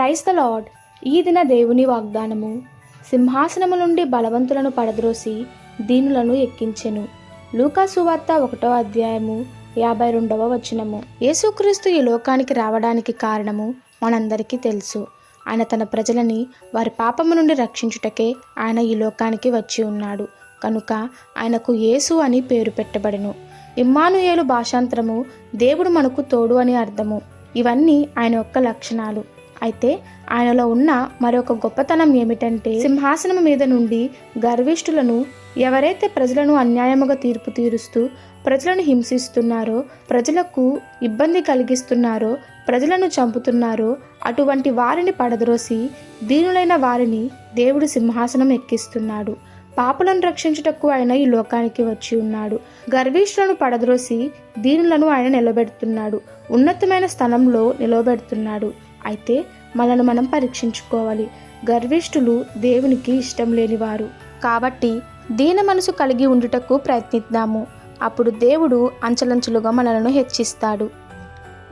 క్రైస్త lord ఈ దిన దేవుని వాగ్దానము. సింహాసనము నుండి బలవంతులను పడద్రోసి దీనులను ఎక్కించెను. లూకాసువార్త ఒకటో అధ్యాయము యాభై రెండవ వచనము. యేసుక్రీస్తు ఈ లోకానికి రావడానికి కారణము మనందరికీ తెలుసు. ఆయన తన ప్రజలని వారి పాపము నుండి రక్షించుటకే ఆయన ఈ లోకానికి వచ్చి ఉన్నాడు. కనుక ఆయనకు యేసు అని పేరు పెట్టబడెను. ఇమ్మానుయేలు భాషాంతరము దేవుడు మనకు తోడు అని అర్థము. ఇవన్నీ ఆయన యొక్క లక్షణాలు. అయితే ఆయనలో ఉన్న మరొక గొప్పతనం ఏమిటంటే సింహాసనం మీద నుండి గర్విష్ఠులను ఎవరైతే ప్రజలను అన్యాయముగా తీర్పు తీరుస్తూ ప్రజలను హింసిస్తున్నారో ప్రజలకు ఇబ్బంది కలిగిస్తున్నారో ప్రజలను చంపుతున్నారో అటువంటి వారిని పడద్రోసి దీనులైన వారిని దేవుడు సింహాసనం ఎక్కిస్తున్నాడు. పాపులను రక్షించుటకు ఆయన ఈ లోకానికి వచ్చి ఉన్నాడు. గర్విష్ఠులను పడద్రోసి దీనులను ఆయన నిలబెడుతున్నాడు. ఉన్నతమైన స్థలంలో నిలబెడుతున్నాడు. అయితే మనను మనం పరీక్షించుకోవాలి. గర్విష్ఠులు దేవునికి ఇష్టం లేనివారు. కాబట్టి దీన మనసు కలిగి ఉండుటకు ప్రయత్నిద్దాము. అప్పుడు దేవుడు అంచలంచులుగా మనలను హెచ్చిస్తాడు.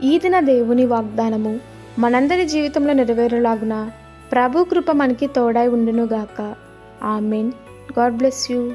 ఈ దిన దేవుని వాగ్దానము మనందరి జీవితంలో నెరవేరులాగున ప్రభు కృప మనకి తోడై ఉండునుగాక. ఆమెన్. God bless you.